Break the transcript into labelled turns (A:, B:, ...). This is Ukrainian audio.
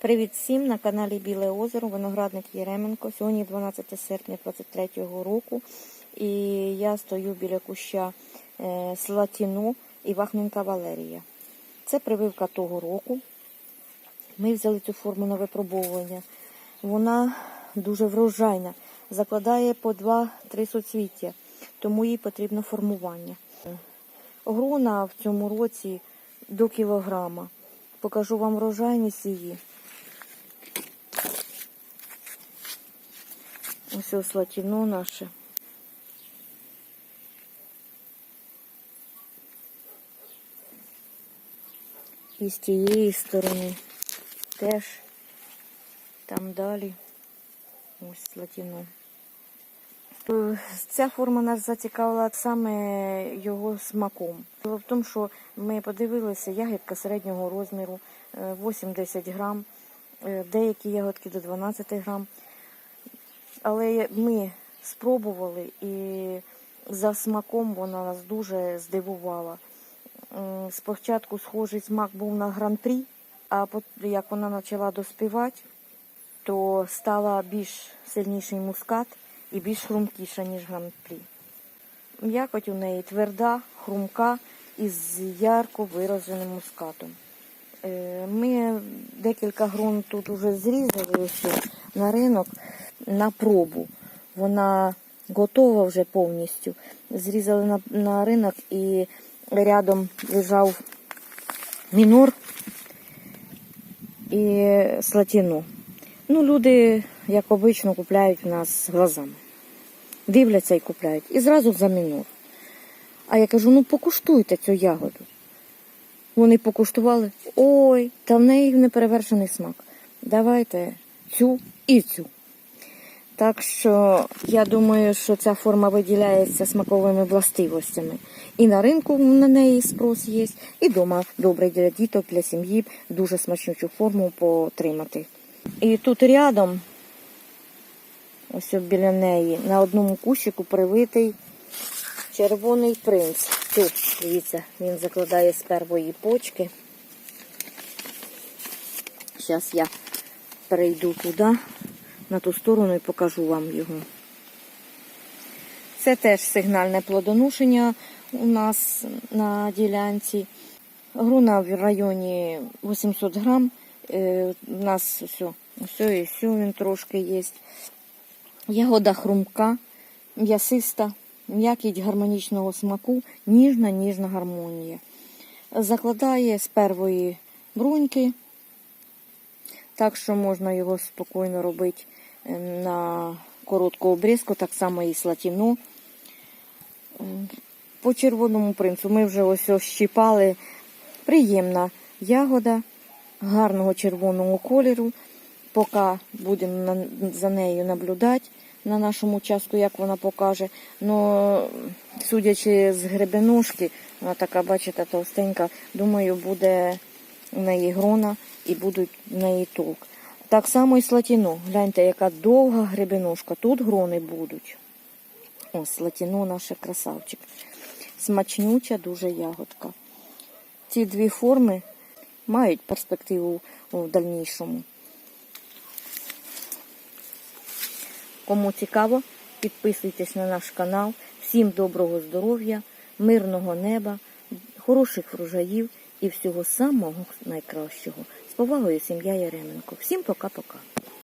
A: Привіт всім на каналі Біле Озеро, виноградник Єременко. Сьогодні 12 серпня 23 року. І я стою біля куща е, Слатіну і Вахненка Валерія. Це прививка того року. Ми взяли цю форму на випробовування. Вона дуже врожайна, закладає по 2-3 соцвіття, тому їй потрібно формування. Грона в цьому році до кілограма. Покажу вам врожайність її. Ось ось латіно наше. І з тієї сторони теж там далі ось латіно. Е, Ця форма нас зацікавила саме його смаком. Дело в тому, що ми подивилися, ягідка середнього розміру е, 8-10 грам, е, деякі ягодки до 12 грам. Але ми спробували і за смаком вона нас дуже здивувала. Спочатку схожий смак був на гран-прі, а як вона почала доспівати, то стала більш сильніший мускат і більш хрумкіша, ніж гран-прі. М'якоть у неї тверда, хрумка і з ярко вираженим мускатом. Е, Ми декілька грон тут вже зрізали на ринок на пробу. Вона готова вже повністю. Зрізали на, на ринок і рядом лежав мінор і слатіно. Ну, люди, як обично, купляють в нас глазами. Дивляться і купляють. І зразу за мінор. А я кажу, ну покуштуйте цю ягоду. Вони покуштували. Ой, та в неї неперевершений смак. Давайте цю і цю. Так що я думаю, що ця форма виділяється смаковими властивостями. І на ринку на неї спрос є, і вдома добре для діток, для сім'ї дуже смачну цю форму потримати. І тут рядом, ось біля неї, на одному кущику привитий червоний принц. Тут, дивіться, він закладає з первої почки. Зараз я перейду туди, на ту сторону і покажу вам його. Це теж сигнальне плодоношення у нас на ділянці. Груна в районі 800 грам. Е, У нас все, все і все він трошки є. Ягода хрумка, м'ясиста, м'якість гармонічного смаку, ніжна, ніжна гармонія. Закладає з первої бруньки, так що можна його спокійно робити е, на коротку обрізку, так само і слатіну. По червоному принцу ми вже ось щіпали. Приємна ягода гарного червоного кольору. Поки будемо за нею наблюдати на нашому участку, як вона покаже. Но, судячи з гребенушки, вона така, бачите, товстенька, думаю, буде в неї грона і будуть в неї толк. Так само і слатіно. Гляньте, яка довга гребенушка. Тут грони будуть. Ось латіно наше красавчик. Смачнюча дуже ягодка. Ці дві форми мають перспективу в дальнішому. Кому цікаво, підписуйтесь на наш канал. Всім доброго здоров'я, мирного неба, хороших врожаїв і всього самого найкращого. З повагою, сім'я Яременко. Всім пока-пока.